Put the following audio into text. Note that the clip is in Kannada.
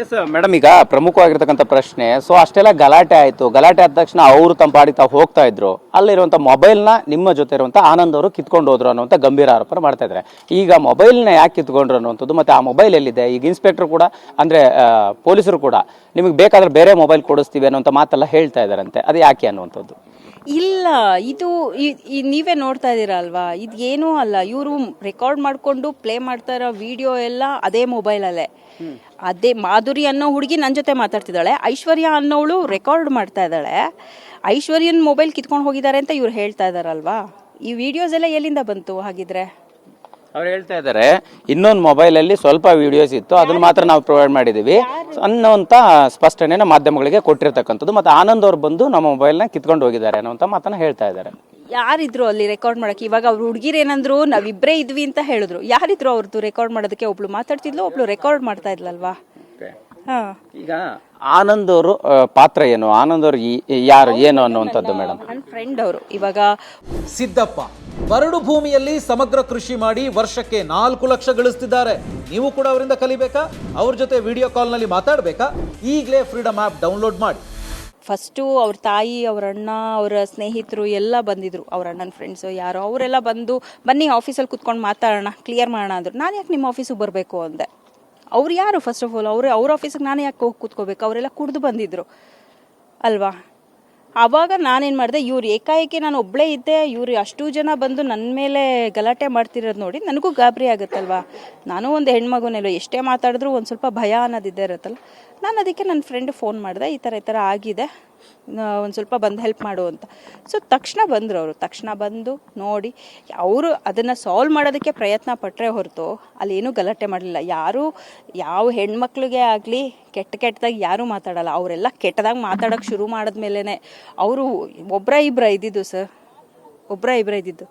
ಎಸ್ ಮೇಡಮ್ ಈಗ ಪ್ರಮುಖವಾಗಿರ್ತಕ್ಕಂಥ ಪ್ರಶ್ನೆ ಸೊ ಅಷ್ಟೆಲ್ಲ ಗಲಾಟೆ ಆಯಿತು. ಗಲಾಟೆ ಆದ ತಕ್ಷಣ ಅವರು ತಮ್ಮ ಪಾಡಿ ತಾವು ಹೋಗ್ತಾ ಇದ್ರು. ಅಲ್ಲಿರುವಂಥ ಮೊಬೈಲ್ನ ನಿಮ್ಮ ಜೊತೆ ಇರುವಂಥ ಆನಂದ್ ಅವರು ಕಿತ್ಕೊಂಡು ಹೋದ್ರು ಅನ್ನುವಂಥ ಗಂಭೀರ ಆರೋಪ ಮಾಡ್ತಾ ಇದ್ದಾರೆ. ಈಗ ಮೊಬೈಲ್ನ ಯಾಕೆ ಕಿತ್ಕೊಂಡ್ರು ಅನ್ನುವಂಥದ್ದು, ಮತ್ತೆ ಆ ಮೊಬೈಲ್ ಎಲ್ಲಿದೆ? ಈಗ ಇನ್ಸ್ಪೆಕ್ಟರ್ ಕೂಡ, ಅಂದರೆ ಪೊಲೀಸರು ಕೂಡ ನಿಮಗೆ ಬೇಕಾದ್ರೆ ಬೇರೆ ಮೊಬೈಲ್ ಕೊಡಿಸ್ತೀವಿ ಅನ್ನುವಂಥ ಮಾತೆಲ್ಲ ಹೇಳ್ತಾ ಇದ್ದಾರಂತೆ. ಅದು ಯಾಕೆ ಅನ್ನುವಂಥದ್ದು? ಇಲ್ಲ ಇದು ನೀವೇ ನೋಡ್ತಾ ಇದ್ದೀರಾ ಅಲ್ವಾ ಇದು ಏನೂ ಅಲ್ಲ. ಇವರು ರೆಕಾರ್ಡ್ ಮಾಡಿಕೊಂಡು ಪ್ಲೇ ಮಾಡ್ತಾ ಇರೋ ವಿಡಿಯೋ ಎಲ್ಲ ಅದೇ ಮೊಬೈಲಲ್ಲೇ ಅದೇ ಮಾಧುರಿ ಅನ್ನೋ ಹುಡುಗಿ ನನ್ನ ಜೊತೆ ಮಾತಾಡ್ತಿದ್ದಾಳೆ. ಐಶ್ವರ್ಯ ಅನ್ನೋಳು ರೆಕಾರ್ಡ್ ಮಾಡ್ತಾ ಇದ್ದಾಳೆ. ಐಶ್ವರ್ಯನ್ ಮೊಬೈಲ್ ಕಿತ್ಕೊಂಡು ಹೋಗಿದ್ದಾರೆ ಅಂತ ಇವ್ರು ಹೇಳ್ತಾ ಇದ್ದಾರಲ್ವಾ? ಈ ವಿಡಿಯೋಸ್ ಎಲ್ಲ ಎಲ್ಲಿಂದ ಬಂತು ಹಾಗಿದ್ರೆ? ಅವ್ರು ಹೇಳ್ತಾ ಇದ್ದಾರೆ ಇನ್ನೊಂದು ಮೊಬೈಲ್ ಅಲ್ಲಿ ಸ್ವಲ್ಪ ವಿಡಿಯೋಸ್ ಇತ್ತು ಅದನ್ನ ಮಾತ್ರ ನಾವು ಪ್ರೊವೈಡ್ ಮಾಡಿದೀವಿ. ಅನ್ನೋಂಥ ಸ್ಪಷ್ಟನೆನ ಮಾಧ್ಯಮಗಳಿಗೆ ಕೊಟ್ಟಿರ್ತಕ್ಕಂಥದ್ದು ಮತ್ತೆ ಆನಂದ್ ಅವ್ರು ಬಂದು ನಮ್ಮ ಮೊಬೈಲ್ನ ಕಿತ್ಕೊಂಡು ಹೋಗಿದ್ದಾರೆ ಅನ್ನೋಂಥ ಮಾತನ್ನ ಹೇಳ್ತಾ ಇದ್ದಾರೆ ಯಾರಿದ್ರು ಅಲ್ಲಿ ರೆಕಾರ್ಡ್ ಮಾಡಕ್ಕೆ? ಇವಾಗ ಅವ್ರು ಹುಡುಗಿರು ಏನಂದ್ರು ನಾವಿಬ್ಬರೇ ಇದ್ವಿ ಅಂತ ಹೇಳಿದ್ರು. ಯಾರಿದ್ರು ಅವ್ರದ್ದು ರೆಕಾರ್ಡ್ ಮಾಡೋದಕ್ಕೆ ಒಬ್ಳು ಮಾತಾಡ್ತಿದ್ಲು ಒಬ್ಳು ರೆಕಾರ್ಡ್ ಮಾಡ್ತಾ ಇದ್ಲಲ್ವಾ? ಈಗ ಆನಂದ್ ಅವರು ಪಾತ್ರ ಏನು? ಆನಂದ್ ಅವರು ಯಾರು ಏನು ಅನ್ನುವಂಥದ್ದು ಮೇಡಮ್? ನನ್ನ ಫ್ರೆಂಡ್ ಅವರು. ಇವಾಗ ಸಿದ್ದಪ್ಪ ಬರಡು ಭೂಮಿಯಲ್ಲಿ ಸಮಗ್ರ ಕೃಷಿ ಮಾಡಿ ವರ್ಷಕ್ಕೆ ನಾಲ್ಕು ಲಕ್ಷ ಗಳಿಸ್ತಿದ್ದಾರೆ. ನೀವು ಕೂಡ ಅವರಿಂದ ಕಲಿಬೇಕಾ? ಅವ್ರ ಜೊತೆ ವಿಡಿಯೋ ಕಾಲ್ನಲ್ಲಿ ಮಾತಾಡಬೇಕಾ? ಈಗಲೇ ಫ್ರೀಡಮ್ ಆ್ಯಪ್ ಡೌನ್ಲೋಡ್ ಮಾಡಿ. ಫಸ್ಟು ಅವ್ರ ತಾಯಿ ಅವ್ರ ಅಣ್ಣ ಅವರ ಸ್ನೇಹಿತರು ಎಲ್ಲ ಬಂದಿದ್ರು. ಅವ್ರ ಅಣ್ಣನ ಫ್ರೆಂಡ್ಸು ಯಾರೋ ಅವರೆಲ್ಲ ಬಂದು ಬನ್ನಿ ಆಫೀಸಲ್ಲಿ ಕುತ್ಕೊಂಡು ಮಾತಾಡೋಣ ಕ್ಲಿಯರ್ ಮಾಡೋಣ ಅಂದರು. ನಾನು ಯಾಕೆ ನಿಮ್ಮ ಆಫೀಸಿಗೆ ಬರಬೇಕು ಅಂದೆ? ಅವ್ರು ಯಾರು ಫಸ್ಟ್ ಆಫ್ ಆಲ್ ಅವರು, ಅವ್ರ ಆಫೀಸಿಗೆ ನಾನು ಯಾಕೆ ಹೋಗಿ ಕೂತ್ಕೋಬೇಕು? ಅವರೆಲ್ಲ ಕುಡ್ದು ಬಂದಿದ್ರು. ಅಲ್ವಾ? ಆವಾಗ ನಾನೇನು ಮಾಡಿದೆ, ಇವ್ರು ಏಕಾಏಕಿ ನಾನು ಒಬ್ಬಳೇ ಇದ್ದೆ, ಇವ್ರು ಅಷ್ಟು ಜನ ಬಂದು ನನ್ನ ಮೇಲೆ ಗಲಾಟೆ ಮಾಡ್ತಿರೋದು ನೋಡಿ ನನಗೂ ಗಾಬರಿ ಆಗುತ್ತಲ್ವಾ? ನಾನು ಒಂದು ಹೆಣ್ಮಗುನೆಲ್ಲ, ಎಷ್ಟೇ ಮಾತಾಡಿದ್ರು ಒಂದು ಸ್ವಲ್ಪ ಭಯ ಅನ್ನೋದಿದ್ದೇ ಇರುತ್ತಲ್ಲ? ನಾನು ಅದಕ್ಕೆ ನನ್ನ ಫ್ರೆಂಡ್ ಫೋನ್ ಮಾಡಿದೆ, ಈ ಥರ ಈ ಥರ ಆಗಿದೆ. ಒಂದು ಸ್ವಲ್ಪ ಬಂದು ಹೆಲ್ಪ್ ಮಾಡು ಅಂತ. ಸೊ ತಕ್ಷಣ ಬಂದರು ಅವರು. ತಕ್ಷಣ ಬಂದು ನೋಡಿ, ಅವರು ಅದನ್ನು ಸಾಲ್ವ್ ಮಾಡೋದಕ್ಕೆ ಪ್ರಯತ್ನ ಪಟ್ಟರೆ ಹೊರತು ಅಲ್ಲಿ ಏನೂ ಗಲಾಟೆ ಮಾಡಲಿಲ್ಲ. ಯಾರು, ಯಾವ ಹೆಣ್ಮಕ್ಳಿಗೆ ಆಗಲಿ, ಕೆಟ್ಟ ಕೆಟ್ಟದಾಗಿ ಯಾರೂ ಮಾತಾಡಲ್ಲ. ಅವರೆಲ್ಲ ಕೆಟ್ಟದಾಗ ಮಾತಾಡೋಕ್ಕೆ ಶುರು ಮಾಡಿದ್ಮೇಲೆ ಅವರು ಒಬ್ಬರ ಇಬ್ಬರ ಇದ್ದಿದ್ದು ಸರ್ ಒಬ್ಬರ ಇಬ್ಬರ ಇದ್ದಿದ್ದು.